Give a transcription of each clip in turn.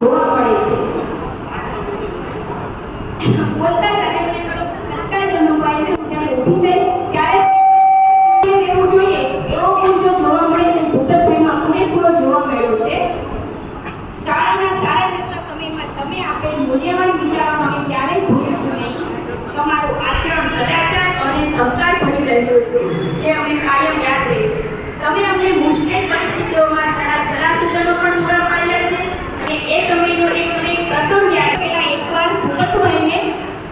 જોવા મળે છે. બોલતા ખચકાટ અનુભવાય છે ત્યારે છે શાળાના સારા સમયમાં તમે આપેલ મૂલ્યવાન વિચારોનો અમે ક્યારેય ભૂલીશું નહીં. તમારું આચરણ સદાચાર અને સંસ્કાર ભરી રહ્યું છે. જે અમે કાયમ યાદ રહેશે. તમે અમને મુશ્કેલ પરિસ્થિતિઓમાં સારા સલાહ સૂચનો પણ પૂરા પાડ્યા છે અને એ સમયનો એક મને એક પ્રસંગ યાદ પેલા એકવાર ભૂપતભાઈને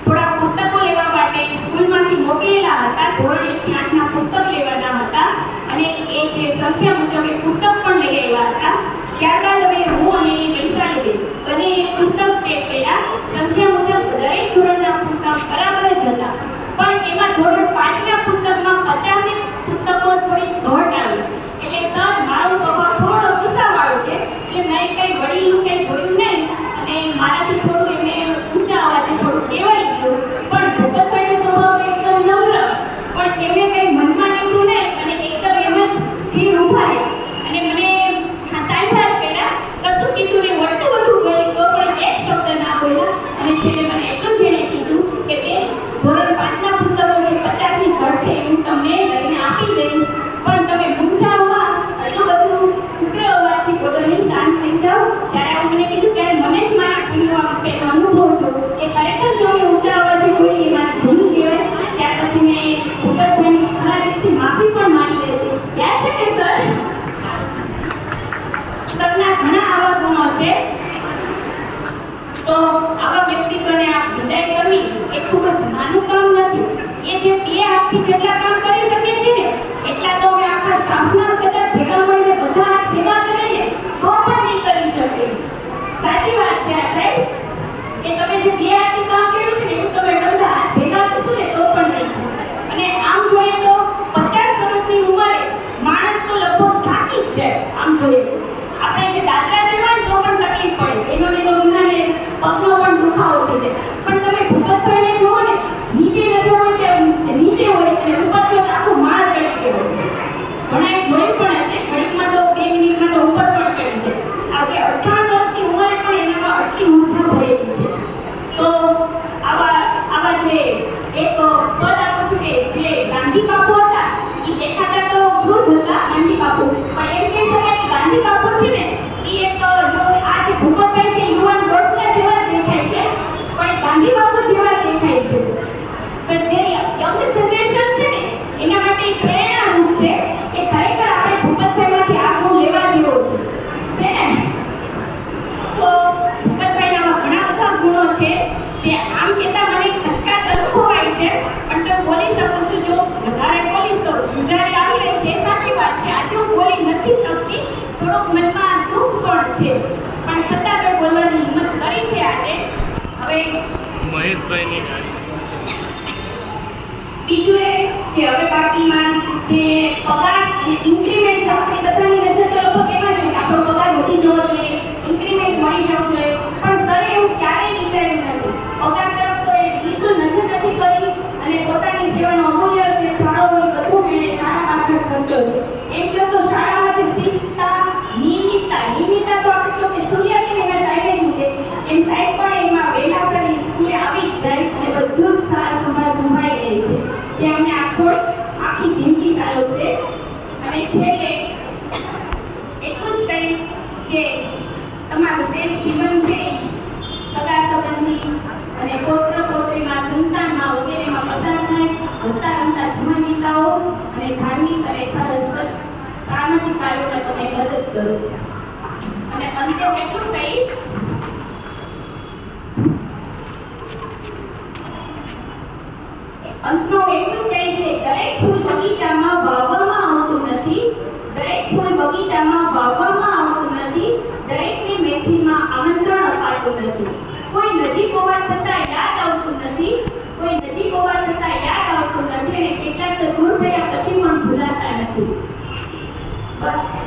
થોડા પુસ્તકો લેવા માટે સ્કૂલમાંથી મોકલેલા હતા ધોરણ એકથી આઠના પુસ્તક લેવાના હતા અને એ જે સંખ્યા મુજબ એ પુસ્તક પણ લઈ આવ્યા હતા ત્યારબાદ હવે હું અને એ વૈશાલી બેન બંને એ પુસ્તક ચેક કર્યા સંખ્યા મુજબ દરેક ધોરણના પુસ્તક બરાબર જ હતા પણ એમાં ધોરણ પાંચના પુસ્તકમાં પચાસેક પુસ્તકો થોડી ઘટ આવી એટલે સહજ મારો સ્વભાવ થોડો ગુસ્સાવાળો છે. એટલે મેં કંઈ જોયું નહીં અને મારાથી થોડું એમને ઊંચા અવાજે થોડું કહેવાઈ ગયું પણ ભૂપતભાઈનો સ્વભાવ એકદમ નમ્ર પણ તેમણે કંઈ મનમાં લીધું નહીં અને એકદમ એમ જ સ્થિર ઊભા રહે અને મને હા સાંભળા જ કર્યા કશું કીધું ને વટું બધું બોલી તો પણ એક શબ્દ ના બોલ્યા અને છેલ્લે મને એટલું જ એણે કીધું કે બેન ધોરણ પાંચના પુસ્તકો જે પચાસની ઘટ છે એ હું તમને લઈને આપી દઈશ પણ તમે મૂંઝાવમાં એટલું બધું ઉગ્ર અવાજથી બોલો નહીં શાંત થઈ જાઓ જ્યારે આવું મને કીધું ત્યારે મને જ મારા ભૂલનો આમ પેલો અનુભવ થયો કે ખરેખર જો મેં ઊંચા અવાજે કોઈ એ મારી ભૂલ કહેવાય ત્યાર પછી મેં ભૂપતભાઈની ખરા રીતે માફી પણ માંગી હતી યાદ છે કે સર સરના ઘણા આવા ગુણો છે? તો આવા વ્યક્તિત્વને આ વિદાય કરવી એ ખૂબ જ નાનું કામ નથી. એ જે બે હાથથી જેટલા કામ કરી શકે છે ને, એટલા તો અમે આખા સ્ટાફના કદાચ ભેગા મળીને બધા હાથ ભેગા કરીને તો પણ નહીં કરી શકે સાચી વાત છે આ સાહેબ કે તમે જે બે હાથથી કામ કર્યું છે ને એવું તમે બધા હાથ ભેગા કરશો ને તો પણ નહીં થાય. અને આમ જોઈએ તો પચાસ વર્ષની ઉંમરે માણસ તો લગભગ થાકી જ જાય આમ જોઈએ તો આપણે જે દાદરા જેવા હોય તો પણ તકલીફ પડે એનો ને એનો ઉનાળે પગનો પણ દુખાવો થઈ જાય પણ તમે ભૂપતભાઈને જુઓ ને નીચે નજર હોય કે નીચે હોય કે ઉપર જો તો આખું માળ ચડી ગયો ઘણાએ જોયું પણ હશે ઘડીકમાં તો બે મિનિટમાં તો ઉપર પણ ચડી જાય આજે અઠાવન વર્ષની ઉંમરે પણ એનામાં આટલી ઊર્જા ભરેલી છે તો આવા આવા જે એક પદ આપું છું કે જે ગાંધી બાપુ હતા એ દેખાતા તો વૃદ્ધ હતા ગાંધી બાપુ પણ એમ કહી શકાય કે ગાંધી બાપુ છે ને, એ એક આ જે ભૂપતભાઈ છે યુવાન વર્ષના જેવા દેખાય છે, પણ ગાંધી બાપુ જેવા દેખાય છે. પણ જે યંગ જનરેશન છે ને, એના માટે પ્રેરણારૂપ છે કે ખરેખર આપણે ભૂપતભાઈમાંથી આ ગુણ લેવા જેવો છે. ને? તો ભૂપતભાઈના ઘણા બધા ગુણો છે, જે આમ કહેતા મને ખચકાટ અનુભવાય છે, પણ તો બોલી શકું છું, જો વધારે બોલીશ તો ગુજારી આવી રહી છે એ સાચી વાત છે. આજે હું બોલી નથી શકતી થોડોક મનમાં દુઃખ પણ છે. પણ છતાં મેં બોલવાની હિંમત કરી છે આજે. હવે મહેશભાઈની બીજું એ કે હવે પાર્ટીમાં જે પગાર અને ઇન્ક્રીમેન્ટ છે આપણી બધાની નજર તો લગભગ એમાં છે કે આપણો પગાર વધી જવો જોઈએ ઇન્ક્રીમેન્ટ મળી જવું જોઈએ પણ સરે એવું ક્યારેય વિચાર્યું નથી પગાર તરફ તો એ બિલકુલ નજર નથી કરી અને પોતાની સેવાનો અમૂલ્ય જે ફાળો હોય બધું જ એણે શાળા પાછળ ખર્ચો છે એમ કહો તો શાળામાં જે શિસ્તતા નિયમિતતા નિયમિતતા તો આપણે કહો કે સૂર્યથી એના ટાઈમે જ ઉગે એમ સાહેબ પણ એમાં વહેલાસર સ્કૂલે આવી જ જાય અને બધું જ સાર સંભાળ સંભાળી લે છે જે અમને આખો આખી જિંદગી ચાલ્યો છે અને છેલ્લે એટલું જ કહી કે અંતે એટલું કહીશ જ કે દરેક ફૂલ બગીચામાં વાવવામાં આવતું નથી, દરેક ફૂલ બગીચામાં વાવવામાં આવતું નથી મહેફિલમાં અપાતું નથી. કોઈ નજીક હોવા છતાં યાદ આવતું નથી. કોઈ નજીક હોવા છતાં યાદ આવતું નથી અને કેટલાક તો દૂર થયા પછી પણ ભૂલાતા નથી. બસ.